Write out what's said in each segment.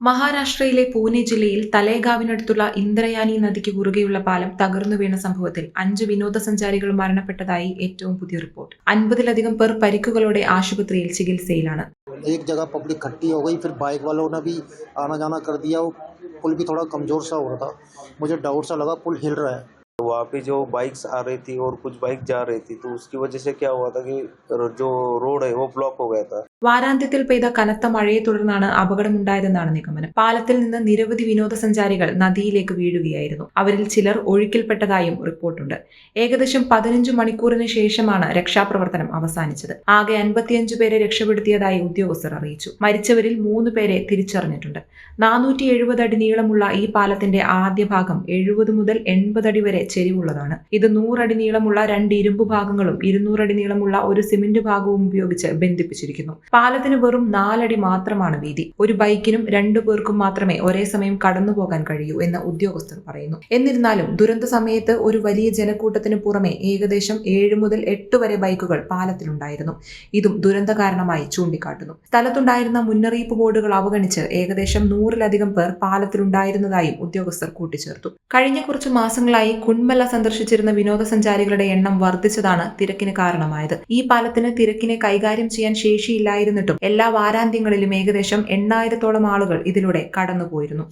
മഹാരാഷ്ട്രയിലെ പൂനെ ജില്ലയിൽ തലേഗാവിനടുത്തുള്ള ഇന്ദ്രയാനി നദിക്ക് കുറുകെയുള്ള പാലം തകർന്നു വീണ സംഭവത്തിൽ അഞ്ച് വിനോദസഞ്ചാരികൾ മരണപ്പെട്ടതായി ഏറ്റവും പുതിയ റിപ്പോർട്ട് അൻപതിലധികം പേർ പരിക്കുകളോടെ ആശുപത്രിയിൽ ചികിത്സയിൽ एक जगह पब्लिक इकट्ठी हो गई फिर बाइक वालों ने भी आना जाना कर दिया वो पुल भी थोड़ा कमज़ोर सा हो रहा था मुझे डाउट सा लगा पुल हिल रहा है वहाँ पे जो बाइक्स आ रही थी और कुछ बाइक जा रही थी तो उसकी वजह से क्या हुआ था कि जो रोड है वो ब्लॉक हो गया था വാരാന്ത്യത്തിൽ പെയ്ത കനത്ത മഴയെ തുടർന്നാണ് അപകടമുണ്ടായതെന്നാണ് നിഗമനം. പാലത്തിൽ നിന്ന് നിരവധി വിനോദസഞ്ചാരികൾ നദിയിലേക്ക് വീഴുകയായിരുന്നു. അവരിൽ ചിലർ ഒഴുക്കിൽപ്പെട്ടതായും റിപ്പോർട്ടുണ്ട്. ഏകദേശം പതിനഞ്ച് മണിക്കൂറിന് ശേഷമാണ് രക്ഷാപ്രവർത്തനം അവസാനിച്ചത്. ആകെ അൻപത്തിയഞ്ചു പേരെ രക്ഷപ്പെടുത്തിയതായി ഉദ്യോഗസ്ഥർ അറിയിച്ചു. മരിച്ചവരിൽ മൂന്ന് പേരെ തിരിച്ചറിഞ്ഞിട്ടുണ്ട്. നാനൂറ്റി എഴുപത് അടി നീളമുള്ള ഈ പാലത്തിന്റെ ആദ്യ ഭാഗം എഴുപത് മുതൽ എൺപത് അടി വരെ ചെരിവുള്ളതാണ്. ഇത് നൂറടി നീളമുള്ള രണ്ട് ഇരുമ്പ് ഭാഗങ്ങളും ഇരുന്നൂറടി നീളമുള്ള ഒരു സിമന്റ് ഭാഗവും ഉപയോഗിച്ച് ബന്ധിപ്പിച്ചിരിക്കുന്നു. പാലത്തിന് വെറും നാലടി മാത്രമാണ് വീതി. ഒരു ബൈക്കിനും രണ്ടു പേർക്കും മാത്രമേ ഒരേ സമയം കടന്നു പോകാൻ കഴിയൂ എന്ന് ഉദ്യോഗസ്ഥർ പറയുന്നു. എന്നിരുന്നാലും ദുരന്ത സമയത്ത് ഒരു വലിയ ജനക്കൂട്ടത്തിന് പുറമെ ഏകദേശം ഏഴ് മുതൽ എട്ട് വരെ ബൈക്കുകൾ പാലത്തിലുണ്ടായിരുന്നു. ഇതും ദുരന്ത കാരണമായി ചൂണ്ടിക്കാട്ടുന്നു. സ്ഥലത്തുണ്ടായിരുന്ന മുന്നറിയിപ്പ് ബോർഡുകൾ അവഗണിച്ച് ഏകദേശം നൂറിലധികം പേർ പാലത്തിലുണ്ടായിരുന്നതായും ഉദ്യോഗസ്ഥർ കൂട്ടിച്ചേർത്തു. കഴിഞ്ഞ കുറച്ച് മാസങ്ങളായി കുൺമല സന്ദർശിച്ചിരുന്ന വിനോദസഞ്ചാരികളുടെ എണ്ണം വർദ്ധിച്ചതാണ് തിരക്കിന് കാരണമായത്. ഈ പാലത്തിന് തിരക്കിനെ കൈകാര്യം ചെയ്യാൻ ശേഷിയില്ലായിരുന്നിട്ടും എല്ലാ വാരാന്ത്യങ്ങളിലും ഏകദേശം എണ്ണായിരത്തോളം ആളുകൾ ഇതിലൂടെ കടന്നുപോയിരുന്നു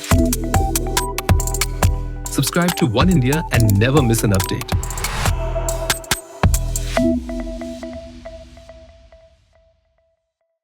Subscribe to One India and never miss an update.